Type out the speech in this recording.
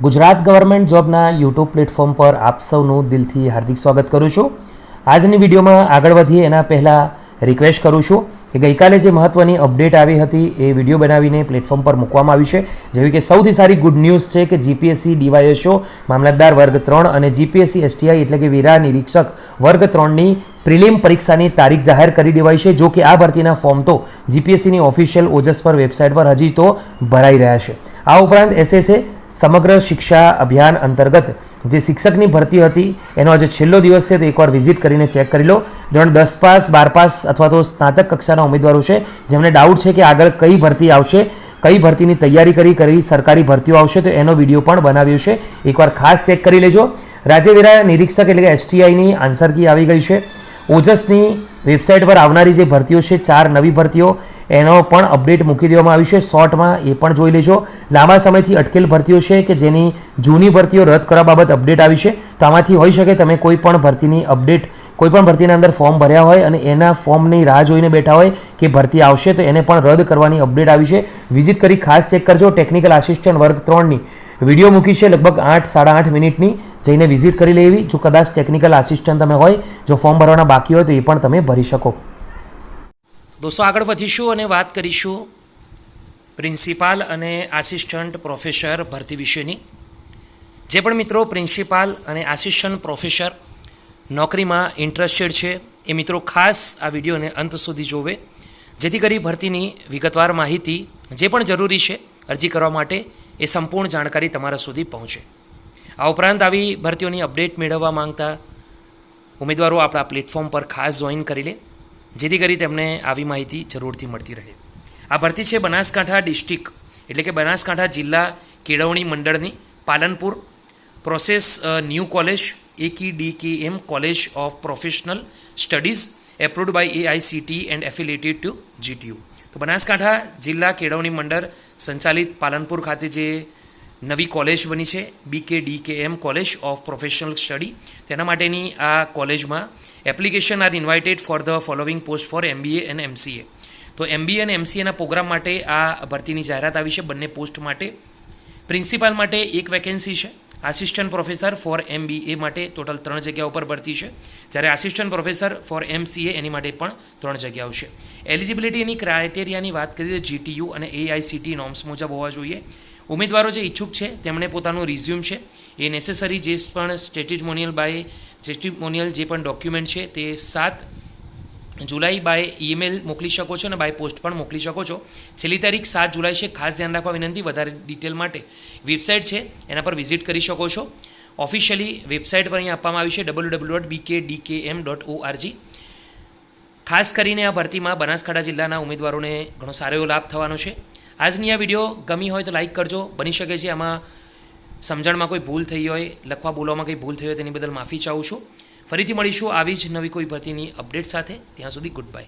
Gujarat government જોબના YouTube platform પર આપ સૌનું દિલથી હાર્દિક સ્વાગત કરું છું. આજની વિડીયોમાં આગળ વધીએ એના પહેલાં રિક્વેસ્ટ કરું છું કે ગઈકાલે જે મહત્ત્વની અપડેટ આવી હતી એ વીડિયો બનાવીને પ્લેટફોર્મ પર મૂકવામાં આવી છે. જેવી કે સૌથી સારી ગુડ ન્યૂઝ છે કે જીપીએસસી ડીવાયએસઓ મામલતદાર વર્ગ ત્રણ અને જીપીએસસી એસટીઆઈ એટલે કે વેરા નિરીક્ષક વર્ગ ત્રણની પ્રિલિમ પરીક્ષાની તારીખ જાહેર કરી દેવાઈ છે, જો કે આ ભરતીના ફોર્મ તો જીપીએસસીની ઓફિશિયલ ઓજસ પર વેબસાઇટ પર હજી તો ભરાઈ રહ્યા છે. આ ઉપરાંત એસએસએ સમગ્ર શિક્ષા અભિયાન અંતર્ગત જે શિક્ષકની ભરતી હતી, એનો આજે છેલ્લો દિવસ છે, તો એકવાર વિઝિટ કરીને ચેક કરી લો. ધોરણ દસ પાસ, બાર પાસ અથવા તો સ્નાતક કક્ષાના ઉમેદવારો છે, જેમને ડાઉટ છે કે આગળ કઈ ભરતી આવશે, કઈ ભરતીની તૈયારી કરી કરી સરકારી ભરતીઓ આવશે, તો એનો વીડિયો પણ બનાવ્યો છે. એકવાર ખાસ ચેક કરી લેજો. રાજ્યવેરા નિરીક્ષક એટલે કે એસટીઆઈની આન્સર કી આવી ગઈ છે. ઓજસની વેબસાઇટ પર આવનારી જે ભરતીઓ છે, ચાર નવી ભરતીઓ એનો પણ અપડેટ મૂકી દેવામાં આવ્યું છે. શોર્ટમાં એ પણ જોઈ લેજો. લાંબા સમયથી અટકેલ ભરતીઓ છે કે જેની જૂની ભરતીઓ રદ કરવા બાબત અપડેટ આવી છે. તો આમાંથી હોઈ શકે તમે કોઈ પણ ભરતીની અપડેટ, કોઈ પણ ભરતીના અંદર ફોર્મ ભર્યા હોય અને એના ફોર્મની રાહ જોઈને બેઠા હોય કે ભરતી આવશે તો એને પણ રદ કરવાની અપડેટ આવી છે. વિઝિટ કરી ખાસ ચેક કરજો. ટેકનિકલ આસિસ્ટન્ટ વર્ગ ત્રણની વીડિયો મૂકી છે લગભગ આઠ, સાડા આઠ મિનિટની. જઈને વિઝિટ કરી લેવી. જો કદાચ ટેકનિકલ આસિસ્ટન્ટ તમે હોય, જો ફોર્મ ભરવાના બાકી હોય તો એ પણ તમે ભરી શકો. દોસ્તો, આગળ વધીશું અને વાત કરીશું પ્રિન્સિપાલ અને આસિસ્ટન્ટ પ્રોફેસર ભરતી વિશેની. જે પણ મિત્રો પ્રિન્સિપાલ અને આસિસ્ટન્ટ પ્રોફેસર નોકરીમાં ઇન્ટરેસ્ટેડ છે, એ મિત્રો ખાસ આ વિડીયોને અંત સુધી જોવે, જેથી કરી ભરતીની વિગતવાર માહિતી જે પણ જરૂરી છે, અરજી કરવા માટે એ સંપૂર્ણ જાણકારી તમારા સુધી પહોંચે. આ ઉપરાંત આવી ભરતીઓની અપડેટ મેળવવા માંગતા ઉમેદવારો આપણા પ્લેટફોર્મ પર ખાસ જોઈન કરી લે. જેથી કરી તેમને આવી માહિતી જરૂરથી મળતી રહે. આ ભરતી છે બનાસકાંઠા ડિસ્ટ્રિક્ટ, એટલે કે બનાસકાંઠા જિલ્લા કેળવણી મંડળની પાલનપુર પ્રોસેસ ન્યૂ કોલેજ એકી D K M college of professional studies approved by AICTE and affiliated to GTU તો બનાસકાંઠા જિલ્લા કેળવણી મંડળ સંચાલિત પાલનપુર ખાતે જે નવી કોલેજ બની છે BK D K M college of professional study, તેના માટેની આ કોલેજમાં application are invited for the following post for MBA and MCA તો એમબીએ અને એમસીએના પ્રોગ્રામ માટે આ ભરતીની જાહેરાત આવી છે બંને પોસ્ટ માટે. પ્રિન્સિપાલ માટે એક વેકેન્સી છે. આસિસ્ટન્ટ પ્રોફેસર ફોર એમબીએ માટે ટોટલ ત્રણ જગ્યા ઉપર ભરતી છે. જ્યારે આસિસ્ટન્ટ પ્રોફેસર ફોર એમસીએ એની માટે પણ ત્રણ જગ્યાઓ છે એલિજિબિલિટી એની ક્રાઇટેરિયાની વાત કરીએ તો જીટીયુ અને એઆઈસીટી નોર્મ્સ મુજબ હોવા જોઈએ. ઉમેદવારો જે ઈચ્છુક છે, તેમણે પોતાનું રિઝ્યુમ છે. એ નેસેસરી જે પણ સ્ટેટિમોનિયલ બાય સ્ટેટિમોનિયલ જે પણ ડોક્યુમેન્ટ છે તે સાત જુલાઈ બાય ઈમેલ મોકલી શકો છો અને બાય પોસ્ટ પણ મોકલી શકો છો. છેલ્લી તારીખ સાત જુલાઈ છે. ખાસ ધ્યાન રાખવા વિનંતી. વધારે ડિટેલ માટે વેબસાઇટ છે. એના પર વિઝિટ કરી શકો છો. ઓફિશિયલી વેબસાઇટ પર અહીં આપવામાં આવી છે W W dot BK M dot org ખાસ કરીને આ ભરતીમાં બનાસકાંઠા જિલ્લાના ઉમેદવારોને ઘણો સારો એવો લાભ થવાનો છે. આજની આ વીડિયો ગમી હોય તો લાઇક કરજો. બની શકે છે આમાં સમજણમાં કોઈ ભૂલ થઈ હોય, લખવા બોલવામાં કંઈ ભૂલ થઈ હોય તેની બદલ માફી ચાહું છું. ફરીથી મળીશું આવી જ નવી કોઈ ભરતીની અપડેટ સાથે. ત્યાં સુધી ગુડ બાય